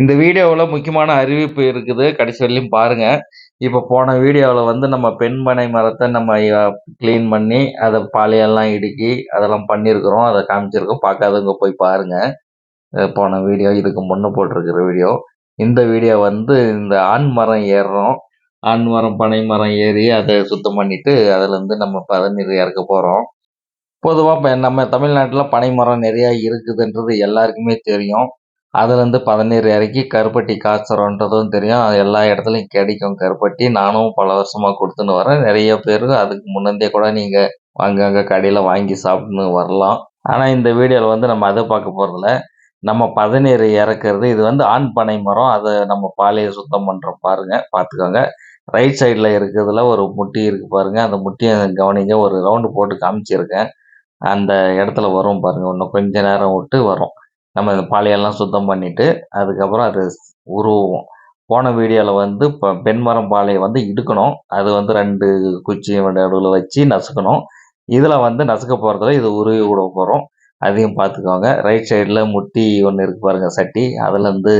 இந்த வீடியோவில் முக்கியமான அறிவிப்பு இருக்குது. கடைசி வரலையும் பாருங்கள் இப்போ போன வீடியோவில் வந்து நம்ம பெண்மனை மரத்தை நம்ம க்ளீன் பண்ணி அதை பாலையெல்லாம் இடுக்கி அதெல்லாம் பண்ணியிருக்கிறோம் அதை காமிச்சிருக்கோம். பார்க்காதவங்க போய் பாருங்கள் போன வீடியோ இதுக்கு முன்னே போட்டிருக்கிற வீடியோ. இந்த வீடியோ வந்து இந்த ஆண் மரம் ஏறுறோம் ஆண் மரம் பனை மரம் ஏறி அதை சுத்தம் பண்ணிவிட்டு அதுலேருந்து நம்ம பதநீர் இறக்க போகிறோம் பொதுவாக இப்போ நம்ம தமிழ்நாட்டில் பனை மரம் நிறையா இருக்குதுன்றது எல்லாருக்குமே தெரியும். அதுலேருந்து பதநீர் இறக்கி கருப்பட்டி காய்ச்சறோன்றதும் தெரியும். அது எல்லா இடத்துலையும் கிடைக்கும் கருப்பட்டி. நானும் பல வருஷமாக கொடுத்துன்னு வரேன். நிறைய பேர் அதுக்கு முன்னந்தே கூட நீங்கள் அங்கங்கே கடையில் வாங்கி சாப்பிட்னு வரலாம். ஆனால் இந்த வீடியோவில் வந்து நம்ம அதை பார்க்க போகிறதில்ல நம்ம பதநீர் இறக்குறது இது வந்து ஆண் பனை மரம். அதை நம்ம பாலையை சுத்தம் பண்ணுறோம் பாருங்கள் பார்த்துக்கோங்க. ரைட் சைடில் இருக்கிறதுல ஒரு முட்டி இருக்குது பாருங்கள் அந்த முட்டியை கவனிங்க. ஒரு ரவுண்டு போட்டு காமிச்சிருக்கேன். அந்த இடத்துல வரும் பாருங்கள் இன்னும் கொஞ்ச நேரம் விட்டு வரும். நம்ம இந்த பாலையெல்லாம் சுத்தம் பண்ணிவிட்டு அதுக்கப்புறம் அது உருவுவோம் போன வீடியோவில் வந்து இப்போ பெண்மரம் பாலையை வந்து இடுக்கணும். அது வந்து ரெண்டு குச்சி நடுவில் வச்சு நசுக்கணும். இதில் வந்து நசுக்க போகிறதுல இது உருவி விட போகிறோம் அதையும் பார்த்துக்கோங்க ரைட் சைடில் முட்டி ஒன்று இருக்குது பாருங்கள் சட்டி. அதுலேருந்து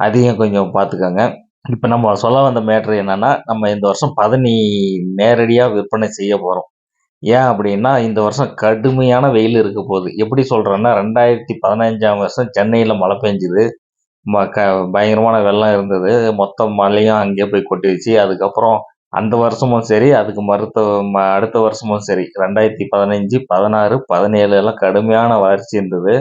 அதையும் கொஞ்சம் பார்த்துக்கோங்க இப்போ நம்ம சொல்ல வந்த மேட்ரு என்னென்னா நம்ம இந்த வருஷம் பதனி நேரடியாக விற்பனை செய்ய போகிறோம் ஏன் அப்படின்னா இந்த வருஷம் கடுமையான வெயில் இருக்க போகுது. எப்படி சொல்கிறேன்னா ரெண்டாயிரத்தி பதினஞ்சாம் வருஷம் சென்னையில் மழை பெஞ்சுது. ம க பயங்கரமான வெள்ளம் இருந்தது. மொத்த மழையும் அங்கேயே போய் கொட்டிடுச்சு. அதுக்கப்புறம் அந்த வருஷமும் சரி அதுக்கு மறுத்த ம அடுத்த வருஷமும் சரி. ரெண்டாயிரத்தி பதினஞ்சு பதினாறு பதினேழு எல்லாம் கடுமையான வறட்சி இருந்தது.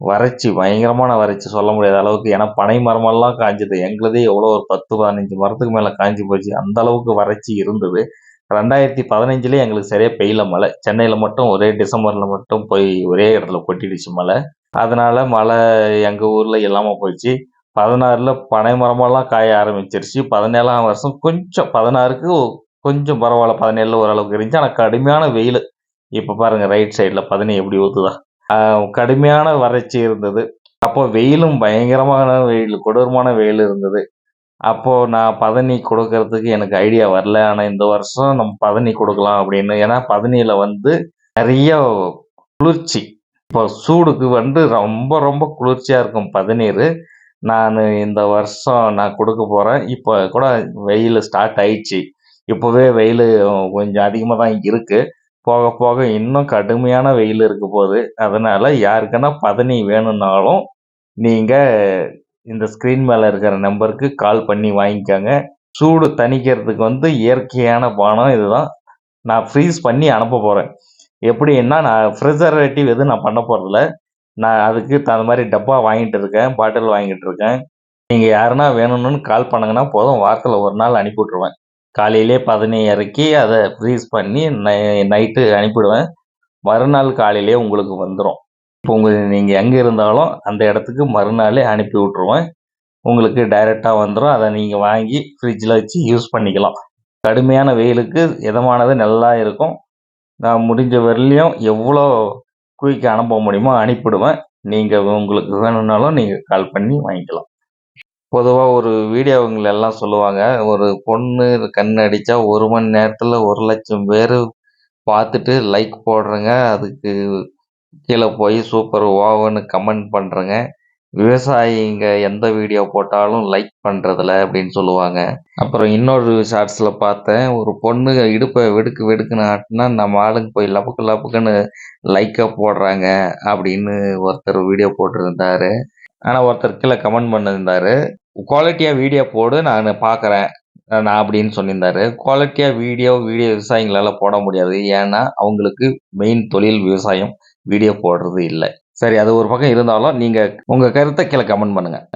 வறட்சி பயங்கரமான வறட்சி சொல்ல முடியாத அளவுக்கு. ஏன்னா பனை மரமெல்லாம் காஞ்சது. எங்களுதே எவ்வளோ ஒரு பத்து பதினஞ்சு மரத்துக்கு மேலே காஞ்சி போச்சு. அந்த அளவுக்கு வறட்சி இருந்தது. ரெண்டாயிரத்தி பதினஞ்சுலேயே எங்களுக்கு சரியாக பெய்யல மழை. சென்னையில் மட்டும் ஒரே டிசம்பரில் மட்டும் போய் ஒரே இடத்துல கொட்டிடுச்சு மழை. அதனால் மழை எங்கள் ஊரில் இல்லாமல் போயிடுச்சு. பதினாறில் பனை மரமெல்லாம் காய ஆரம்பிச்சிருச்சு. பதினேழாம் வருஷம் கொஞ்சம் பதினாறுக்கு கொஞ்சம் பரவாயில்ல. பதினேழில் ஓரளவுக்கு இருந்துச்சு. ஆனால் கடுமையான வெயில். இப்போ பாருங்கள் ரைட் சைடில் பதினேழு எப்படி ஊற்றுதா கடுமையான வறட்சி இருந்தது. அப்போ வெயிலும் பயங்கரமான வெயில் கொடூரமான வெயில் இருந்தது. அப்போது நான் பதனி கொடுக்கறதுக்கு எனக்கு ஐடியா வரல. ஆனால் இந்த வருஷம் நம்ம பதனி கொடுக்கலாம் அப்படின்னு. ஏன்னா பதனியில் வந்து நிறைய குளிர்ச்சி. இப்போ சூடுக்கு வந்து ரொம்ப ரொம்ப குளிர்ச்சியாக இருக்கும் பதநீர். நான் இந்த வருஷம் நான் கொடுக்க போகிறேன் இப்போ கூட வெயில் ஸ்டார்ட் ஆயிடுச்சு. இப்போவே வெயில் கொஞ்சம் அதிகமாக தான் இருக்குது போக போக இன்னும் கடுமையான வெயில் இருக்க போகுது. அதனால் யாருக்குன்னா பதனி வேணும்னாலும் நீங்கள் இந்த ஸ்க்ரீன் மேலே இருக்கிற நம்பருக்கு கால் பண்ணி வாங்கிக்கோங்க. சூடு தணிக்கிறதுக்கு வந்து இயற்கையான பானம் இதுதான். நான் ஃப்ரீஸ் பண்ணி அனுப்ப போகிறேன் எப்படின்னா நான் ப்ரிசர்வேட்டிவ் எதுவும் நான் பண்ண போகிறதில்ல நான் அதுக்கு தகுந்த மாதிரி டப்பா வாங்கிட்டு இருக்கேன் பாட்டில் வாங்கிட்டு இருக்கேன். நீங்கள் யாருன்னா வேணும்னு கால் பண்ணுங்கன்னா போதும். வாரத்தில் ஒரு நாள் அனுப்பி விட்ருவேன் காலையிலே பதனி இறக்கி அதை ஃப்ரீஸ் பண்ணி நை நைட்டு அனுப்பிவிடுவேன் மறுநாள் காலையிலே உங்களுக்கு வந்துடும் இப்போ உங்கள் நீங்கள் எங்கே இருந்தாலும் அந்த இடத்துக்கு மறுநாளே அனுப்பி விட்ருவேன் உங்களுக்கு டைரெக்டாக வந்துடும் அதை நீங்கள் வாங்கி ஃப்ரிட்ஜில் வச்சு யூஸ் பண்ணிக்கலாம். கடுமையான வெயிலுக்கு இதமானது நல்லா இருக்கும். நான் முடிஞ்ச வரலையும் எவ்வளோ குயிக்காக அனுப்ப முடியுமோ அனுப்பிவிடுவேன் நீங்கள் உங்களுக்கு வேணும்னாலும் நீங்கள் கால் பண்ணி வாங்கிக்கலாம். பொதுவாக ஒரு வீடியோவங்களை எல்லாம் சொல்லுவாங்க. ஒரு பொண்ணு கண் அடித்தா ஒரு மணி நேரத்தில் ஒரு லட்சம் பேர் பார்த்துட்டு லைக் போடுறேங்க. அதுக்கு கீழே போய் சூப்பர் ஓவன்னு கமெண்ட் பண்ணுறேங்க விவசாயிங்க எந்த வீடியோ போட்டாலும் லைக் பண்ணுறதில்ல அப்படின்னு சொல்லுவாங்க. அப்புறம் இன்னொரு ஷார்ட்ஸில் பார்த்தேன். ஒரு பொண்ணு இடுப்பை வெடுக்கு வெடுக்குன்னு ஆட்டினா நம்ம ஆளுங்க போய் லப்புக்கு லப்புக்குன்னு லைக்காக போடுறாங்க அப்படின்னு ஒருத்தர் வீடியோ போட்டிருந்தாரு. ஆனால் ஒருத்தர் கீழே கமெண்ட் பண்ணியிருந்தாரு குவாலிட்டியாக வீடியோ போடு நான் பார்க்குறேன் நான் அப்படின்னு சொல்லியிருந்தாரு. குவாலிட்டியாக வீடியோ வீடியோ விவசாயிங்களால் போட முடியாது. ஏன்னா அவங்களுக்கு மெயின் தொழில் விவசாயம். வீடியோ போடுறது இல்லை. சரி அது ஒரு பக்கம் இருந்தாலும் நீங்கள் உங்கள் கருத்தை கீழே கமெண்ட் பண்ணுங்கள்